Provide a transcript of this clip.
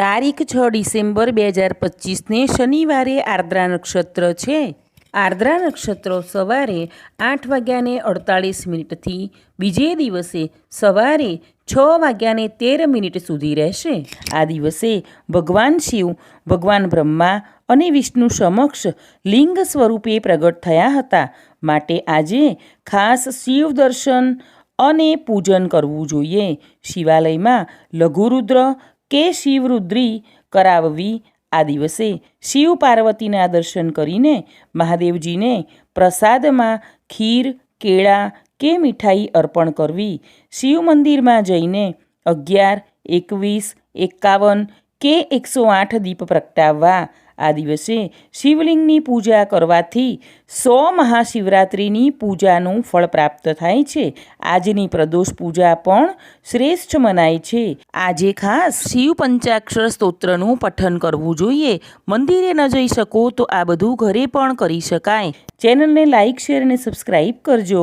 તારીખ છ ડિસેમ્બર બે હજાર પચીસને શનિવારે આર્દ્રા નક્ષત્ર છે. આર્દ્રા નક્ષત્ર સવારે આઠ વાગ્યાને અડતાળીસ મિનિટથી બીજે દિવસે સવારે છ વાગ્યાને તેર મિનિટ સુધી રહેશે. આ દિવસે ભગવાન શિવ, ભગવાન બ્રહ્મા અને વિષ્ણુ સમક્ષ લિંગ સ્વરૂપે પ્રગટ થયા હતા. માટે આજે ખાસ શિવ દર્શન અને પૂજન કરવું જોઈએ. શિવાલયમાં લઘુરુદ્ર કે શિવરુદ્રી કરાવવી આ દિવસે શિવ પાર્વતીના દર્શન કરીને મહાદેવજીને પ્રસાદમાં ખીર, કેળા કે મીઠાઈ અર્પણ કરવી. શિવ મંદિરમાં જઈને અગિયાર, એકવીસ, એકાવન કે એકસો આઠ દીપ પ્રગટાવવા. આ દિવસે શિવલિંગની પૂજા કરવાથી સો મહાશિવરાત્રિની પૂજાનું ફળ પ્રાપ્ત થાય છે. આજની પ્રદોષ પૂજા પણ શ્રેષ્ઠ મનાય છે. આજે ખાસ શિવ પંચાક્ષર સ્તોત્રનું પઠન કરવું જોઈએ. મંદિરે ન જઈ શકો તો આ બધું ઘરે પણ કરી શકાય. ચેનલને લાઇક શેર અને સબસ્ક્રાઈબ કરજો.